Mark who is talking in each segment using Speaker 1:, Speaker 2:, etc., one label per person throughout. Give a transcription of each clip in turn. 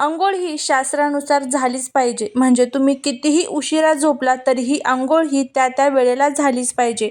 Speaker 1: आंघोळ ही शास्त्रानुसार झालीच पाहिजे. म्हणजे तुम्ही कितीही उशिरा झोपला तरीही आंघोळ ही त्या त्या वेळेला झालीच पाहिजे.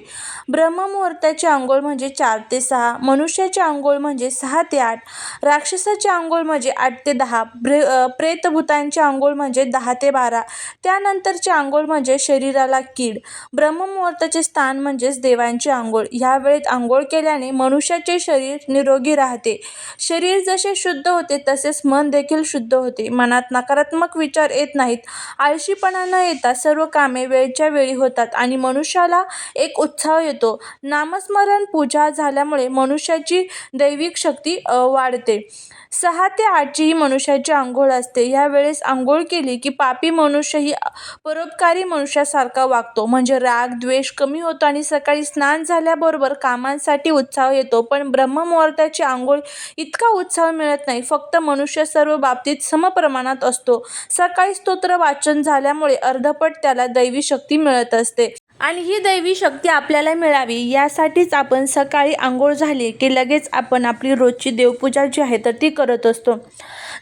Speaker 1: ब्रह्ममुहूर्ताची आंघोळ म्हणजे चार ते सहा मनुष्याची आंघोळ म्हणजे सहा ते आठ राक्षसाची आंघोळ म्हणजे आठ ते दहा ब्रे प्रेतभूतांची आंघोळ म्हणजे दहा ते बारा त्यानंतरची आंघोळ म्हणजे शरीराला कीड. ब्रह्ममुहूर्ताचे स्थान म्हणजेच देवांची आंघोळ ह्या वेळेत आंघोळ केल्याने मनुष्याचे शरीर निरोगी राहते. शरीर जसे शुद्ध होते तसेच मन देखील शुद्ध होते. मनात नकारात्मक विचार येत नाहीत. आळशीपणा न येता सर्व कामे वेळच्या वेळी होतात आणि मनुष्याला एक उत्साह येतो. नामस्मरण पूजा झाल्यामुळे मनुष्याची दैविक शक्ती वाढते. सहा ते आठची ही मनुष्याची आंघोळ असते. ह्या वेळेस आंघोळ केली की पापी मनुष्य ही परोपकारी मनुष्यासारखा वागतो. म्हणजे राग द्वेष कमी होतो आणि सकाळी स्नान झाल्याबरोबर कामांसाठी उत्साह येतो. पण ब्रह्ममुहूर्ताची आंघोळ इतका उत्साह मिळत नाही. फक्त मनुष्य सर्व बाबतीत समप्रमाणात असतो. सकाळी स्तोत्र वाचन झाल्यामुळे अर्धपट त्याला दैवी शक्ती मिळत असते. आणि ही दैवी शक्ती आपल्याला मिळावी यासाठीच आपण सकाळी आंघोळ झाली की लगेच आपण आपली रोजची देवपूजा जी आहे तर ती करत असतो.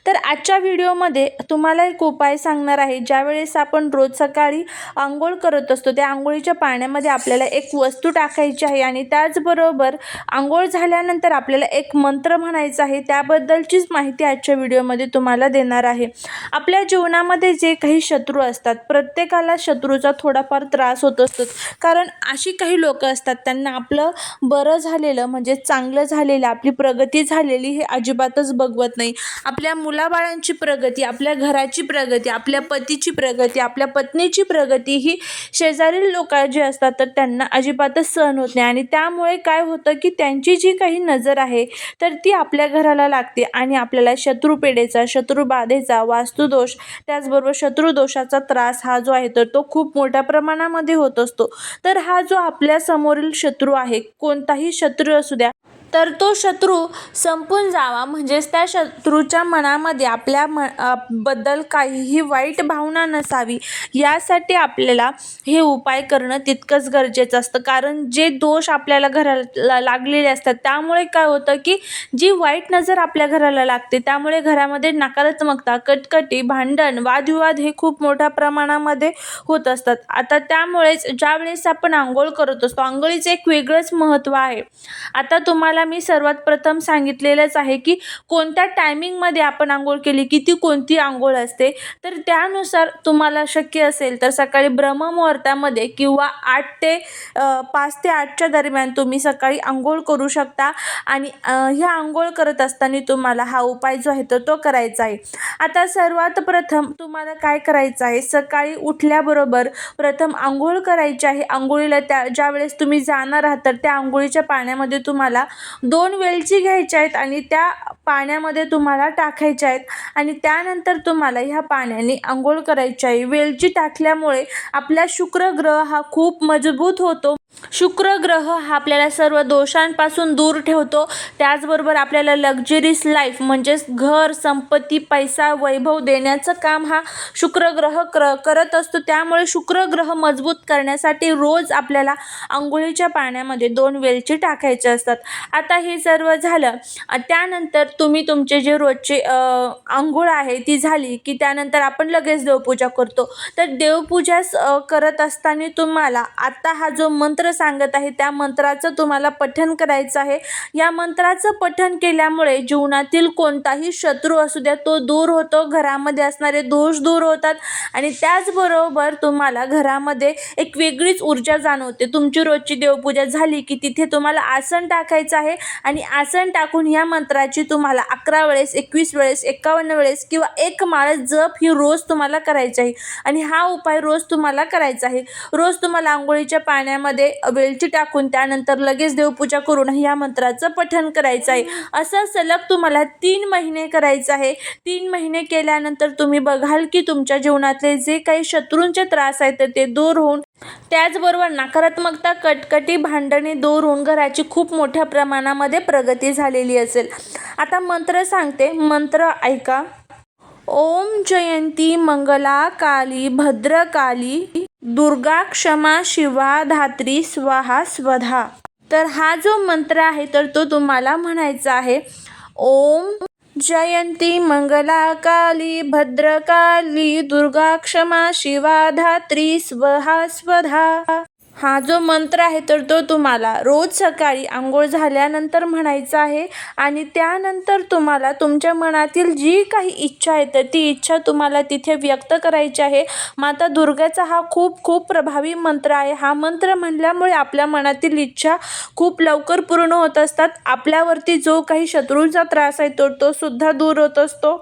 Speaker 1: तर आजच्या व्हिडिओमध्ये तुम्हाला एक उपाय सांगणार आहे. ज्यावेळेस आपण रोज सकाळी आंघोळ करत असतो त्या आंघोळीच्या पाण्यामध्ये आपल्याला एक वस्तू टाकायची आहे आणि त्याचबरोबर आंघोळ झाल्यानंतर आपल्याला एक मंत्र म्हणायचा आहे. त्याबद्दलचीच माहिती आजच्या व्हिडिओमध्ये तुम्हाला देणार आहे. आपल्या जीवनामध्ये जे काही शत्रू असतात प्रत्येकाला शत्रूचा थोडाफार त्रास होत असतो. कारण अशी काही लोक असतात त्यांना आपलं बरं झालेलं म्हणजे चांगलं झालेलं आपली प्रगती झालेली हे अजिबातच बघवत नाही. आपल्या मुलाबाळांची प्रगती आपल्या घराची प्रगती आपल्या पतीची प्रगती आपल्या पत्नीची प्रगती ही शेजारील लोक जे असतात तर त्यांना अजिबातच सहन होत नाही. आणि त्यामुळे काय होतं की त्यांची जी काही नजर आहे तर ती आपल्या घराला लागते आणि आपल्याला शत्रुपेढेचा शत्रुबाधेचा वास्तुदोष त्याचबरोबर शत्रुदोषाचा त्रास हा जो आहे तर तो खूप मोठ्या प्रमाणामध्ये होत असतो. तर हा जो आपल्या समोरील शत्रू आहे कोणताही शत्रू असू द्या तर तो शत्रू संपून जावा. म्हणजेच त्या शत्रूच्या मनामध्ये आपल्या म बद्दल काहीही वाईट भावना नसावी. यासाठी आपल्याला हे उपाय करणं तितकंच गरजेचं असतं. कारण जे दोष आपल्याला घराला लागलेले असतात त्यामुळे काय होतं की जी वाईट नजर आपल्या घराला लागते त्यामुळे घरामध्ये नकारात्मकता कटकटी भांडण वादविवाद हे खूप मोठ्या प्रमाणामध्ये होत असतात. आता त्यामुळेच ज्यावेळेस आपण आंघोळ करत असतो आंघोळीचं एक वेगळंच महत्त्व आहे. आता तुम्हाला मी सर्वात प्रथम सांगितलेलंच आहे की कोणत्या टायमिंगमध्ये आपण आंघोळ केली की ती कोणती आंघोळ असते तर त्यानुसार तुम्हाला शक्य असेल तर सकाळी ब्रह्ममुहूर्तामध्ये किंवा आठ ते पाच ते आठच्या दरम्यान तुम्ही सकाळी आंघोळ करू शकता आणि ह्या आंघोळ करत असताना तुम्हाला हा उपाय जो आहे तर तो करायचा आहे. आता सर्वात प्रथम तुम्हाला काय करायचं आहे? सकाळी उठल्याबरोबर प्रथम आंघोळ करायची आहे. आंघोळीला त्या ज्यावेळेस तुम्ही जाणार आहात तर त्या आंघोळीच्या पाण्यामध्ये तुम्हाला दोन वेलची घ्यायच्या आहेत आणि त्या पाण्यामध्ये तुम्हाला टाकायच्या आहेत. आणि त्यानंतर तुम्हाला ह्या पाण्याने आंघोळ करायची आहे. वेलची टाकल्यामुळे आपला शुक्र ग्रह हा खूप मजबूत होतो. शुक्र ग्रह हा आपल्याला सर्व दोषांपासून दूर ठेवतो. त्याचबरोबर आपल्याला लक्झरीस लाईफ म्हणजेच घर संपत्ती पैसा वैभव देण्याचं काम हा शुक्र ग्रह क्र करत असतो. त्यामुळे शुक्र ग्रह मजबूत करण्यासाठी रोज आपल्याला आंघोळीच्या पाण्यामध्ये दोन वेलची टाकायचे असतात. आता हे सर्व झालं त्यानंतर तुम्ही तुमचे जे रोजचे आंघोळ आहे ती झाली की त्यानंतर आपण लगेच देवपूजा करतो. तर देवपूजा करत असताना तुम्हाला आता हा जो मंत्र मंत्र सांगत आहे. त्या मंत्राचं तुम्हाला पठन करायचं आहे. या मंत्राचं पठन केल्यामुळे जीवनातील कोणताही शत्रू असू द्या तो दूर होतो. घरामध्ये असणारे दोष दूर होतात. आणि त्याचबरोबर तुम्हाला घरामध्ये एक वेगळीच ऊर्जा जाणवते. तुमची रोजची देवपूजा झाली की तिथे तुम्हाला आसन टाकायचं आहे. आणि आसन टाकून ह्या मंत्राची तुम्हाला अकरा वेळेस एकवीस वेळेस एकावन्न वेळेस किंवा एक माळ जप ही रोज तुम्हाला करायची आहे. आणि हा उपाय रोज तुम्हाला करायचा आहे. रोज तुम्हाला आंघोळीच्या पाण्यामध्ये वेलची टाकून त्यानंतर लगेच देवपूजा करून ह्या मंत्राचं पठण करायचं आहे. असं सलग तुम्हाला तीन महिने करायचं आहे. तीन महिने केल्यानंतर तुम्ही बघाल की तुमच्या जीवनातले जे काही शत्रूंचे त्रास आहेत तर ते दूर होऊन त्याचबरोबर नकारात्मकता कटकटी भांडणे दूर होऊन घराची खूप मोठ्या प्रमाणामध्ये प्रगती झालेली असेल. आता मंत्र सांगते. मंत्र ऐका. ओम जयंती मंगला काली भद्रकाली दुर्गा क्षमा शिवा धात्री स्वाहा स्वधा. तर हा जो मंत्र आहे तर तो तुम्हाला म्हणायचा आहे. ओम जयंती मंगला काली भद्रकाली दुर्गा क्षमा शिवा धात्री स्वहा स्वधा. हा जो मंत्र आहे तर तो तुम्हाला रोज सकाळी आंघोळ झाल्यानंतर म्हणायचा आहे आणि त्यानंतर तुम्हाला तुमच्या मनातील जी काही इच्छा आहे तर ती इच्छा तुम्हाला तिथे व्यक्त करायची आहे. माता दुर्गाचा हा खूप खूप प्रभावी मंत्र आहे. हा मंत्र म्हणल्यामुळे आपल्या मनातील इच्छा खूप लवकर पूर्ण होत असतात. आपल्यावरती जो काही शत्रूंचा त्रास आहे तो तो सुद्धा दूर होत असतो.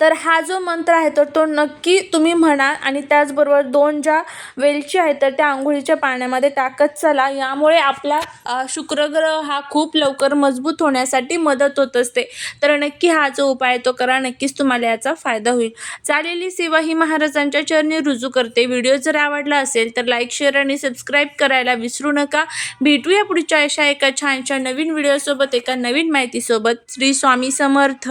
Speaker 1: तर हा जो मंत्र आहे तर तो नक्की तुम्ही म्हणा आणि त्याचबरोबर दोन ज्या वेलची आहेत तर त्या आंघोळीच्या पाण्यामध्ये टाकत चला. यामुळे आपला शुक्रग्रह हा खूप लवकर मजबूत होण्यासाठी मदत होत असते. तर नक्की हा जो उपाय आहे तो करा. नक्कीच तुम्हाला याचा फायदा होईल. चालेली सेवा ही महाराजांच्या चरणी रुजू करते. व्हिडिओ जर आवडला असेल तर लाईक शेअर आणि सबस्क्राईब करायला विसरू नका. भेटूया पुढच्या अशा एका छानशा नवीन व्हिडिओसोबत एका नवीन माहितीसोबत. श्री स्वामी समर्थ.